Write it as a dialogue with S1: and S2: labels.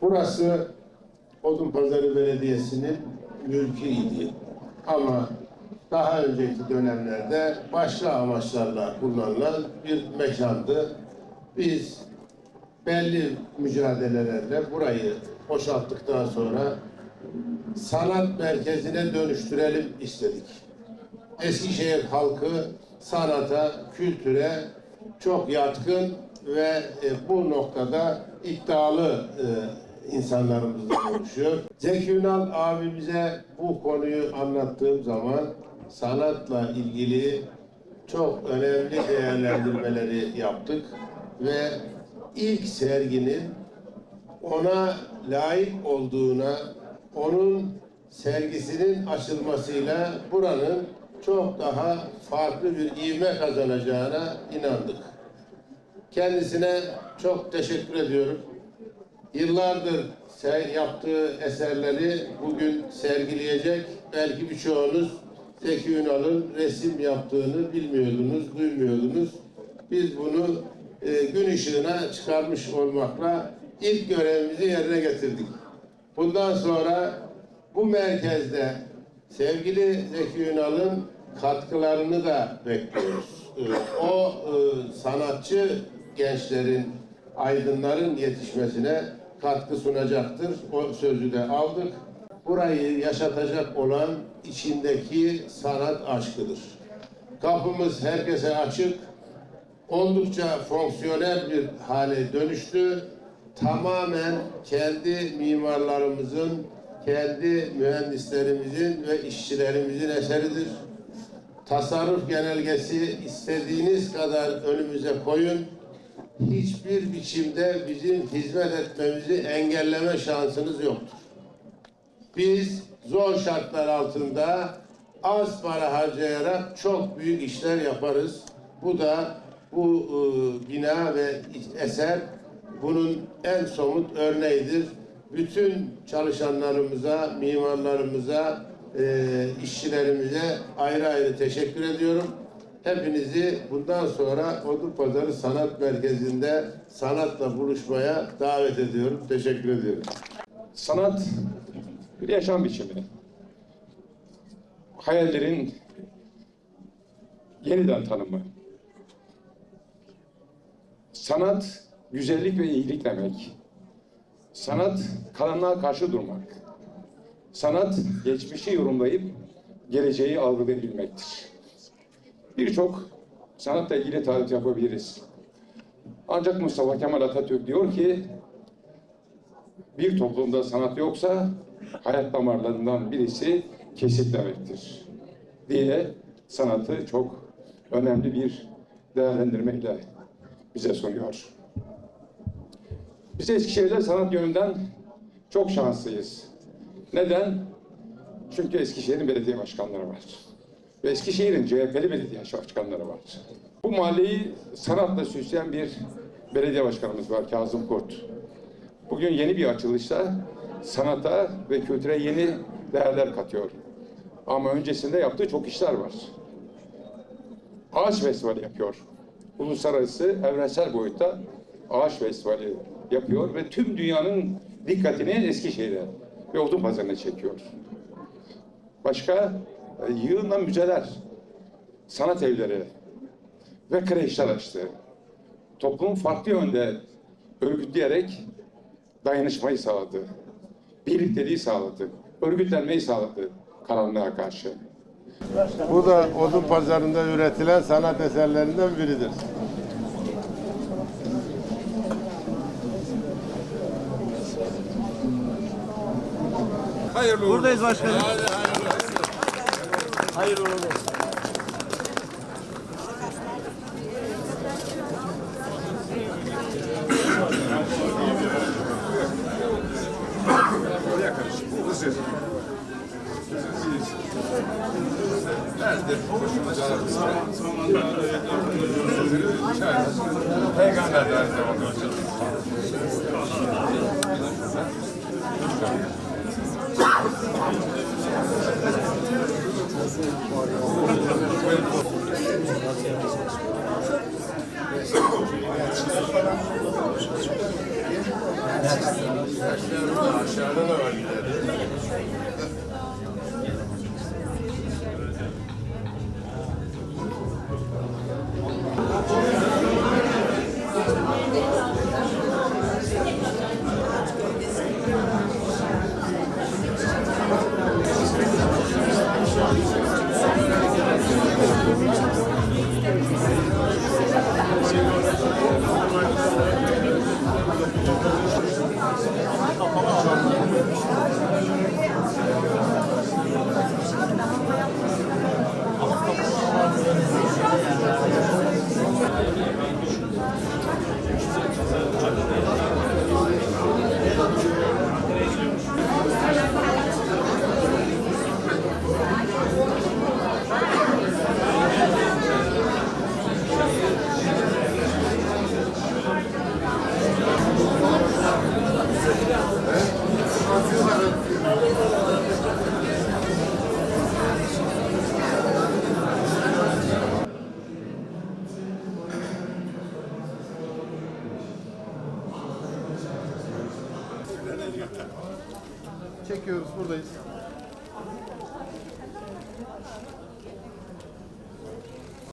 S1: Burası Odunpazarı Belediyesi'nin mülküydi. Ama daha önceki dönemlerde başka amaçlarla kullanılan bir mekandı. Biz belli mücadelelerle burayı boşalttıktan sonra sanat merkezine dönüştürelim istedik. Eskişehir halkı sanata, kültüre çok yatkın ve e, bu noktada iddialı e, insanlarımızdan oluşuyor. Zeki Ünal abimize bu konuyu anlattığım zaman sanatla ilgili çok önemli değerlendirmeleri yaptık ve ilk serginin ona layık olduğuna, onun sergisinin açılmasıyla buranın çok daha farklı bir ivme kazanacağına inandık. Kendisine çok teşekkür ediyorum. Yıllardır ser- yaptığı eserleri bugün sergileyecek. Belki birçoğunuz Zeki Ünal'ın resim yaptığını bilmiyordunuz, duymuyordunuz. Biz bunu e, gün ışığına çıkarmış olmakla ilk görevimizi yerine getirdik. Bundan sonra bu merkezde sevgili Zeki Ünal'ın katkılarını da bekliyoruz. E, o e, sanatçı gençlerin, aydınların yetişmesine katkı sunacaktır. O sözü de aldık. Burayı yaşatacak olan içindeki sanat aşkıdır. Kapımız herkese açık oldukça fonksiyonel bir hale dönüştü. Tamamen kendi mimarlarımızın, kendi mühendislerimizin ve işçilerimizin eseridir. Tasarruf genelgesi istediğiniz kadar önümüze koyun. Hiçbir biçimde bizim hizmet etmemizi engelleme şansınız yoktur. Biz zor şartlar altında az para harcayarak çok büyük işler yaparız. Bu da bu e, bina ve eser bunun en somut örneğidir. Bütün çalışanlarımıza, mimarlarımıza, e, işçilerimize ayrı ayrı teşekkür ediyorum. Hepinizi bundan sonra Odunpazarı Sanat Merkezi'nde sanatla buluşmaya davet ediyorum. Teşekkür ediyorum.
S2: Sanat bir yaşam biçimi. Hayallerin yeniden tanımı. Sanat güzellik ve iyilik demek. Sanat karanlığa karşı durmak. Sanat geçmişi yorumlayıp geleceği algılayabilmektir. Birçok sanatla ilgili tarif yapabiliriz. Ancak Mustafa Kemal Atatürk diyor ki bir toplumda sanat yoksa hayat damarlarından birisi kesik demektir diye sanatı çok önemli bir değerlendirmeyle bize sunuyor. Biz Eskişehir'de sanat yönünden çok şanslıyız. Neden? Çünkü Eskişehir'in belediye başkanları var. Ve Eskişehir'in CHP'li belediye başkanları var. Bu mahalleyi sanatla süsleyen bir belediye başkanımız var Kazım Kurt. Bugün yeni bir açılışta sanata ve kültüre yeni değerler katıyor. Ama öncesinde yaptığı çok işler var. Ağaç Festivali yapıyor. Uluslararası, evrensel boyutta Ağaç Festivali yapıyor ve tüm dünyanın dikkatini Eskişehir'e ve Odunpazarı'na çekiyor. Başka yığınla müzeler, sanat evleri ve kreşler açtı. Toplum farklı yönde örgütleyerek dayanışmayı sağladı. Birlikteliği sağladı. Örgütlenmeyi sağladı karanlığa karşı.
S1: Bu da odun pazarında üretilen sanat eserlerinden biridir.
S3: Hayırlı
S4: Buradayız başkanım. Hayırlı uğurlu olsun.
S3: Oraya karışık. Hoşumuza aramızda. Peygamber de aynı zamanda hocam. Thank you.
S1: Çekiyoruz buradayız.